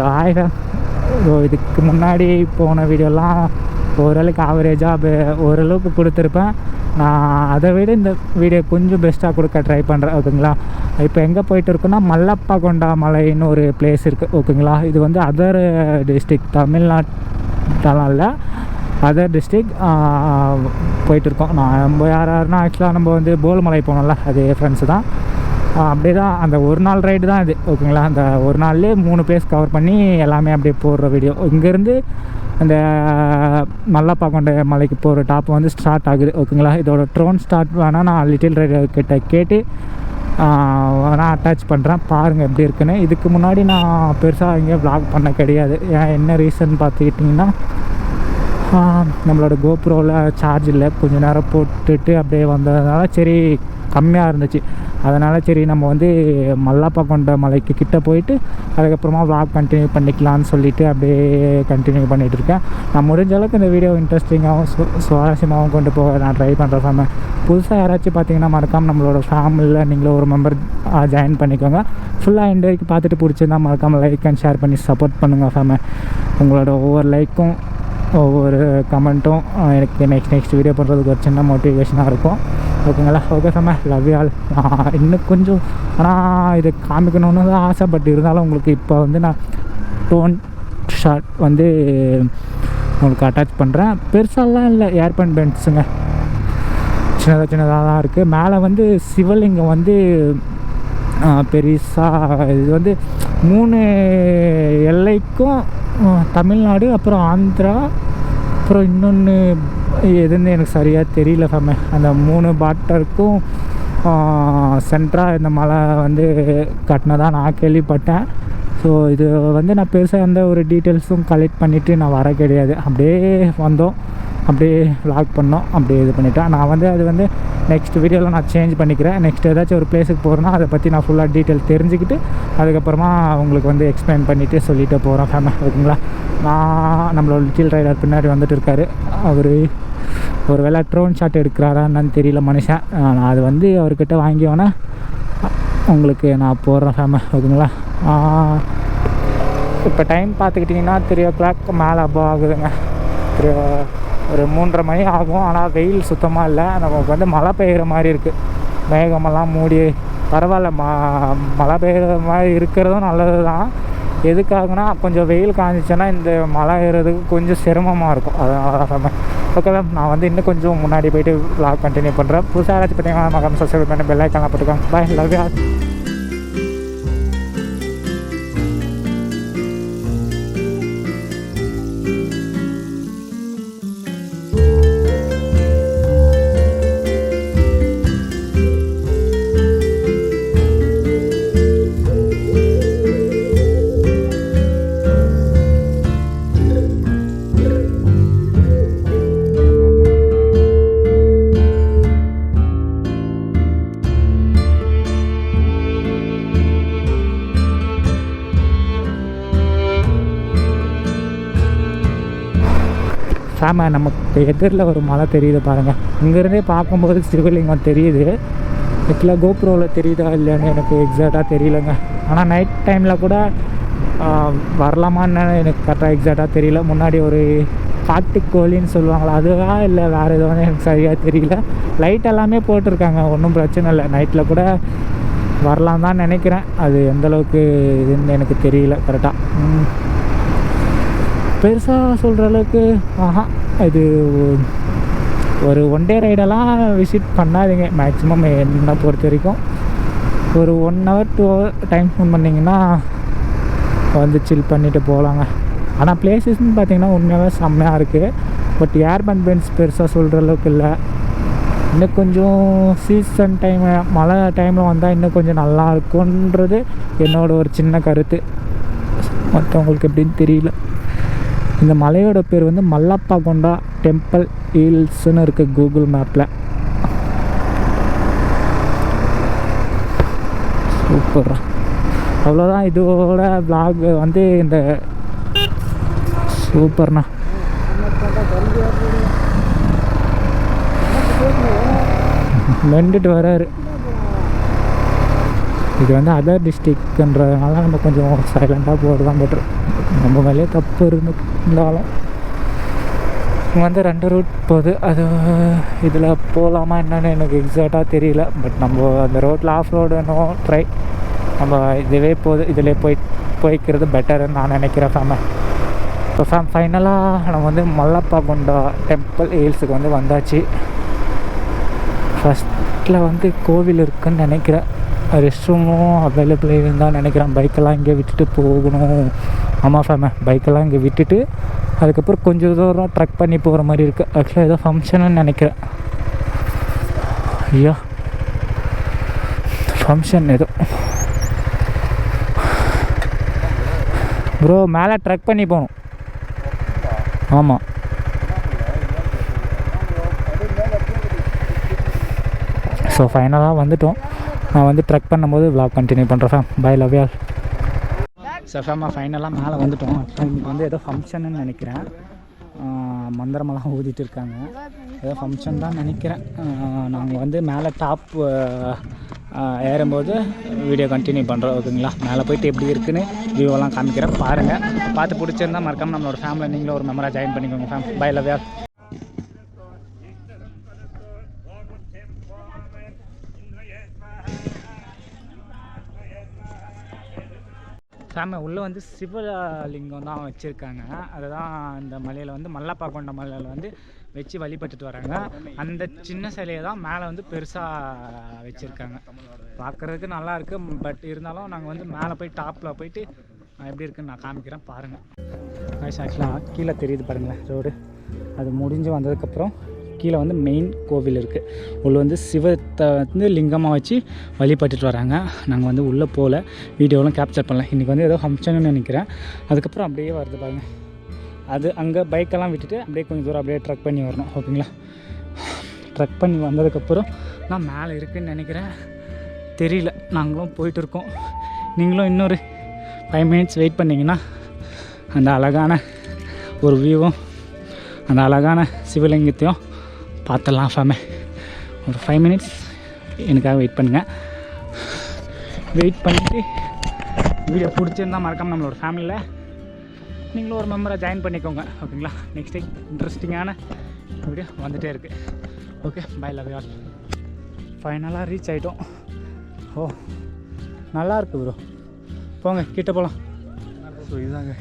So hi so இதுக்கு முன்னாடி போன வீடியோலாம் ஓரளவுக்கு ஆவரேஜாக ஓரளவுக்கு கொடுத்துருப்பேன். நான் அதை விட இந்த வீடியோ கொஞ்சம் பெஸ்ட்டாக கொடுக்க ட்ரை பண்ணுறேன் ஓகேங்களா? இப்போ எங்கே போயிட்டு இருக்கோன்னா மல்லப்பா கொண்டா மலைன்னு ஒரு பிளேஸ் இருக்குது ஓகேங்களா? இது வந்து அதர் டிஸ்ட்ரிக் தமிழ்நாட்டெல்லாம் இல்லை அதர் டிஸ்ட்ரிக் போயிட்டுருக்கோம் நான் நம்ம யார் யாருன்னா ஆக்சுவலாக நம்ம வந்து போல்மலை போனோம்ல அது ஃப்ரெண்ட்ஸு தான். அப்படியே தான் அந்த ஒரு நாள் ரைடு தான் இது. ஓகேங்களா? அந்த ஒரு நாள்லேயே மூணு பிளேஸ் கவர் பண்ணி எல்லாமே அப்படியே போடுற வீடியோ இங்கேருந்து அந்த மல்லப்பாக்கொண்ட மலைக்கு போகிற டாப் வந்து ஸ்டார்ட் ஆகுது. ஓகேங்களா? இதோட ட்ரோன் ஸ்டார்ட் வேணால் நான் லிட்டில் ரைடர் கிட்ட கேட்டு நான் அட்டாச் பண்ணுறேன் பாருங்கள் எப்படி இருக்குன்னு. இதுக்கு முன்னாடி நான் பெருசாக எங்கேயும் ப்ளாக் பண்ண கிடையாது. ஏன் என்ன ரீசன் பார்த்துக்கிட்டிங்கன்னா நம்மளோட கோப்ரோவில் சார்ஜ் இல்லை. கொஞ்சம் நேரம் போட்டுட்டு அப்படியே வந்ததுனால சரி கம்மியாக இருந்துச்சு. அதனால் சரி நம்ம வந்து மல்லாப்பா கொண்ட மலைக்கு கிட்டே போயிட்டு அதுக்கப்புறமா விளாக் கண்டினியூ பண்ணிக்கலாம்னு சொல்லிட்டு அப்படியே கண்டினியூ பண்ணிகிட்டு இருக்கேன். நான் முடிஞ்ச அளவுக்கு இந்த வீடியோ இன்ட்ரெஸ்டிங்காகவும் சு சுவாரஸ்யமாகவும் கொண்டு போக நான் ட்ரை பண்ணுறேன் ஃபேம புதுசாக யாராச்சும் பார்த்தீங்கன்னா மறக்காமல் நம்மளோட ஃபேமிலியில் நீங்களும் ஒரு மெம்பர் ஜாயின் பண்ணிக்கோங்க. ஃபுல்லாக எண்ட் வரைக்கும் பார்த்துட்டு பிடிச்சிருந்தா மறக்காமல் லைக் அண்ட் ஷேர் பண்ணி சப்போர்ட் பண்ணுங்கள் ஃபேம உங்களோட ஒவ்வொரு லைக்கும் ஒவ்வொரு கமெண்ட்டும் எனக்கு நெக்ஸ்ட் நெக்ஸ்ட் வீடியோ பண்ணுறதுக்கு ஒரு சின்ன மோட்டிவேஷனாக இருக்கும். ஓகேங்களா? ஓகே சம்ம லவ் ஆல் இன்னும் கொஞ்சம். ஆனால் இது காமிக்கணும்னு தான் ஆசை பட் இருந்தாலும் உங்களுக்கு இப்போ வந்து நான் டோன் ஷார்ட் வந்து உங்களுக்கு அட்டாச் பண்ணுறேன் பெருசாலாம் இல்லை. ஏர்பன் பென்ட்ஸுங்க சின்னதாக சின்னதாக தான் இருக்குது மேலே வந்து சிவலிங்கம் வந்து பெருசாக இது வந்து மூணு எல்லைக்கும் தமிழ்நாடு அப்புறம் ஆந்திரா அப்புறம் இன்னொன்று எதுன்னு எனக்கு சரியாக தெரியல ஃபேம. அந்த மூணு பாட்டருக்கும் சென்ட்ராக இந்த மலை வந்து கட்டினதாக நான் கேள்விப்பட்டேன். ஸோ இது வந்து நான் பெருசாக எந்த ஒரு டீட்டெயில்ஸும் கலெக்ட் பண்ணிவிட்டு நான் வர கிடையாது. அப்படியே வந்தோம். அப்படியே லாக் பண்ணோம். அப்படியே இது பண்ணிட்டேன் நான் வந்து அது வந்து நெக்ஸ்ட் வீடியோவில் நான் சேஞ்ச் பண்ணிக்கிறேன். நெக்ஸ்ட் ஏதாச்சும் ஒரு பிளேஸுக்கு போகிறேன்னா அதை பற்றி நான் ஃபுல்லாக டீட்டெயில் தெரிஞ்சுக்கிட்டு அதுக்கப்புறமா உங்களுக்கு வந்து எக்ஸ்பிளைன் பண்ணிவிட்டு சொல்லிட்டு போகிறேன் ஃபேம ஓகேங்களா? நான் நம்மளோட லிட்டில் ரைடர் பின்னாடி வந்துட்டு இருக்காரு. அவர் ஒரு வேளை ட்ரோன் ஷாட் எடுக்கிறாரா என்னன்னு தெரியல மனுஷன். நான் அது வந்து அவர்கிட்ட வாங்கியோன்னே உங்களுக்கு நான் போடுறேன் ஃபேம ஓகேங்களா? இப்போ டைம் பார்த்துக்கிட்டிங்கன்னா த்ரீ ஓ கிளாக் மேலே அப்போ ஆகுதுங்க. த்ரீ ஒரு மூன்றரை மணி ஆகும். ஆனால் வெயில் சுத்தமாக இல்லை. நமக்கு வந்து மழை பெய்கிற மாதிரி இருக்குது மேகமெல்லாம் மூடி பரவாயில்ல. ம மழை பெய்கிற மாதிரி இருக்கிறதும் நல்லது தான் எதுக்காகனா கொஞ்சம் வெயில் காஞ்சிச்சுன்னா இந்த மழை ஏறுறதுக்கு கொஞ்சம் சிரமமாக இருக்கும். அதனால ஓகே மேம் நான் வந்து இன்னும் கொஞ்சம் முன்னாடி போயிட்டு லாக் கண்டினியூ பண்ணுறேன் புதுசாக ஏதாச்சும் பார்த்தீங்கன்னா மகம் சப்ஸ்கிரைப் பண்ணி பெல்லைக்கெல்லாம் போட்டுக்கோங்க. பாய் லவ் யூ ஆமாம் நமக்கு எதிரில் ஒரு மலை தெரியுது பாருங்கள் இங்கேருந்தே பார்க்கும்போது சிவலிங்கம் தெரியுது. ஆக்சுவலாக கோப்ரோவில் தெரியுதா இல்லைன்னு எனக்கு எக்ஸாக்டாக தெரியலங்க. ஆனால் நைட் டைமில் கூட வரலாமான்னு எனக்கு கரெக்டாக எக்ஸாக்டாக தெரியல. முன்னாடி ஒரு காட்டுக் கோழின்னு சொல்லுவாங்களா அதுவா இல்லை வேறு எதுவும் எனக்கு சரியாக தெரியல. லைட் எல்லாமே போட்டிருக்காங்க ஒன்றும் பிரச்சனை இல்லை. நைட்டில் கூட வரலாம் தான் நினைக்கிறேன். அது எந்தளவுக்கு இதுன்னு எனக்கு தெரியல கரெக்டாக பெருசாக சொல்கிற அளவுக்கு ஆஹா இது ஒரு ஒன் டே ரைடெல்லாம் விசிட் பண்ணாதீங்க. மேக்ஸிமம் என்னை பொறுத்த வரைக்கும் ஒரு one hour two hour time spend பண்ணிங்கன்னா வந்து சில் பண்ணிவிட்டு போகலாங்க ஆனால் பிளேசஸ்ன்னு பார்த்தீங்கன்னா உண்மையாகவே செம்மையாக இருக்குது பட் ஏர்பன் பென்ஸ் பெருசாக சொல்கிற அளவுக்கு இல்லை. இன்னும் கொஞ்சம் சீசன் டைம் மழை டைமில் வந்தால் இன்னும் கொஞ்சம் நல்லா இருக்குன்றது என்னோட ஒரு சின்ன கருத்து. மற்றவங்களுக்கு எப்படின்னு தெரியல. இந்த மலையோட பேர் வந்து மல்லப்பா கொண்டா டெம்பிள் ஹில்ஸ்னு இருக்குது கூகுள் மேப்பில் சூப்பர் அவ்வளோதான் இதோட பிளாக் வந்து இந்த சூப்பர்ண்ணா. மெண்டுட்டு வராரு. இது வந்து அதர் டிஸ்ட்ரிக்ன்றதுனால நம்ம கொஞ்சம் சைலண்ட்டாக போகிறது தான் பெட்ரு நம்ம மேலே தப்பு இருந்தாலும் வந்து ரெண்டு ரூட் போகுது. அது இதில் போகலாமா என்னன்னு எனக்கு எக்ஸாக்டாக தெரியல. பட் நம்ம அந்த ரோட்டில் ஆஃப் ரோடு ட்ரை நம்ம இதுவே போகுது. இதில் போய் போய்க்கிறது பெட்டர்னு நான் நினைக்கிறேன் ஃபேம இப்போ ஃபேம் ஃபைனலாக நம்ம வந்து மல்லப்பா கொண்டா டெம்பிள் ஹில்ஸுக்கு வந்து வந்தாச்சு. ஃபஸ்ட்டில் வந்து கோவில் இருக்குன்னு நினைக்கிறேன். ரெஸ்ட் ரூமும் அவைலபிள் இருந்தால் நினைக்கிறேன். பைக்கெல்லாம் இங்கே விட்டுட்டு போகணும். ஆமாம் ஃபேம பைக்கெல்லாம் இங்கே விட்டுட்டு அதுக்கப்புறம் கொஞ்சம் தூரம் ட்ரக் பண்ணி போகிற மாதிரி இருக்குது ஆக்சுவலாக ஏதோ ஃபங்க்ஷனுன்னு நினைக்கிறேன். ஐயா. ஃபங்க்ஷன் ஏதோ. ப்ரோ மேலே ட்ரக் பண்ணி போகணும். ஆமாம் ஸோ ஃபைனலாக வந்துட்டோம். நான் வந்து ட்ரெக் பண்ணும்போது விளாக் கண்டினியூ பண்ணுறேன் ஃபேம் பை லவ் யார் சஃபாமா ஃபைனலாக மேலே வந்துட்டோம். இன்னைக்கு வந்து ஏதோ ஃபங்க்ஷன்னு நினைக்கிறேன். மந்திரமெல்லாம் ஊதிட்டு இருக்காங்க. ஏதோ ஃபங்க்ஷன் தான் நினைக்கிறேன். நாங்கள் வந்து மேலே டாப் ஏறும்போது வீடியோ கண்டினியூ பண்ணுறோம் ஓகேங்களா? மேலே போயிட்டு எப்படி இருக்குன்னு வியூவெல்லாம் காமிக்கிறேன். பாருங்கள் பார்த்து பிடிச்சிருந்தா மறக்காமல் நம்மளோட ஃபேமிலி நீங்களும் ஒரு மெமராக ஜாயின் பண்ணிக்கோங்க ஃபேம் பை லவ் யார் சாமி. உள்ளே வந்து சிவலிங்கம் தான் வச்சுருக்காங்க. அதுதான் இந்த மலையில் வந்து மல்லப்பா கொண்ட மலையில் வந்து வச்சு வழிபட்டுட்டு வராங்க. அந்த சின்ன சிலையை தான் மேலே வந்து பெருசாக வச்சுருக்காங்க. பார்க்குறதுக்கு நல்லா இருக்குது பட் இருந்தாலும் நாங்கள் வந்து மேலே போய் டாப்பில் போயிட்டு எப்படி இருக்குன்னு நான் காமிக்கிறேன். பாருங்கள் ஆக்சுவலாக கீழே தெரியுது பாருங்களேன் ரோடு. அது முடிஞ்சு வந்ததுக்கப்புறம் கீழே வந்து மெயின் கோவில் இருக்குது உள்ள வந்து சிவத்தை வந்து லிங்கமாக வச்சு வழிபட்டுட்டு வராங்க. நாங்கள் வந்து உள்ளே போகல வீடியோலாம் கேப்சர் பண்ணல. இன்றைக்கி வந்து ஏதோ ஃபங்க்ஷன்னு நினைக்கிறேன். அதுக்கப்புறம் அப்படியே வருது பாருங்க. அது அங்கே பைக்கெல்லாம் விட்டுட்டு அப்படியே கொஞ்சம் தூரம் அப்படியே ட்ரக் பண்ணி வரணும். ஓகேங்களா? ட்ரக் பண்ணி வந்ததுக்கப்புறம் நான் மேலே இருக்குன்னு நினைக்கிறேன். தெரியல. நாங்களும் போயிட்டு இருக்கோம். நீங்களும் இன்னொரு ஃபைவ் மினிட்ஸ் வெயிட் பண்ணிங்கன்னா அந்த அழகான ஒரு வியூவும் அந்த அழகான சிவலிங்கத்தையும் பார்த்துடலாம் ஃபேமே ஒரு ஃபைவ் மினிட்ஸ் எனக்காக வெயிட் பண்ணுங்கள் வெயிட் பண்ணிவிட்டு வீடியோ பிடிச்சிருந்தா மறக்காமல் நம்மளோட ஃபேமிலியில் நீங்களும் ஒரு மெம்பராக ஜாயின் பண்ணிக்கோங்க. ஓகேங்களா நெக்ஸ்ட் டைம் இன்ட்ரெஸ்டிங்கான வீடியோ வந்துகிட்டே இருக்குது ஓகே பை லவ் ஆல் ஃபைனலாக ரீச் ஆகிட்டோம் ஓ நல்லா இருக்கு ப்ரோ போங்க கிட்ட போகலாம் ஸோ இதுதாங்க.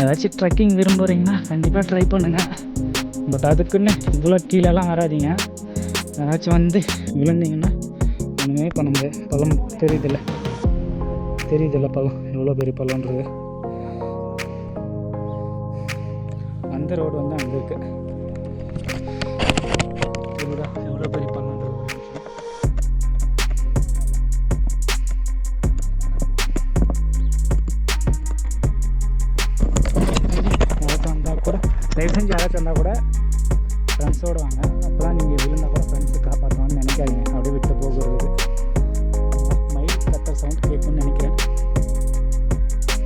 ஏதாச்சும் ட்ரெக்கிங் விரும்புகிறீங்கன்னா கண்டிப்பாக ட்ரை பண்ணுங்கள் பட் அதுக்குன்னு இவ்வளோ கீழெல்லாம் வராதீங்க. ஏதாச்சும் வந்து விழுந்தீங்கன்னா ஒன்றுமே பண்ண முடியாது. பழம் தெரியுதில்ல. தெரியுதில்ல பழம். எவ்வளோ பெரிய பழம்ன்றது. அந்த ரோடு வந்து அங்கே இருக்குது எவ்வளோ பெரிய ஃப்ரெண்ட்ஸோடு வாங்க. அப்போ தான் நீங்கள் விழுந்தா கூட ஃப்ரெண்ட்ஸு காப்பாற்றணும்னு நினைக்காதீங்க. அப்படியே விட்டு போகிறது மைல் கத்தர் சவுண்ட் கேட்கும்னு நினைக்கிறேன்.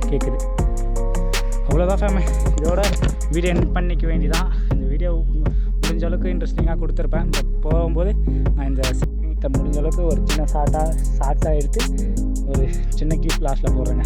கேட்குது அவ்வளோதான் ஃபேமே இதோட வீடியோ என் பண்ணிக்க வேண்டிதான். இந்த வீடியோ முடிஞ்ச அளவுக்கு இன்ட்ரெஸ்டிங்காக கொடுத்துருப்பேன். பட் போகும்போது நான் இந்த வீட்டை முடிஞ்ச அளவுக்கு ஒரு சின்ன ஷார்ட்டாக ஷார்ட்ஸாக எடுத்து ஒரு சின்ன கிளிப் லாஸ்ட்டில் போடுறேங்க.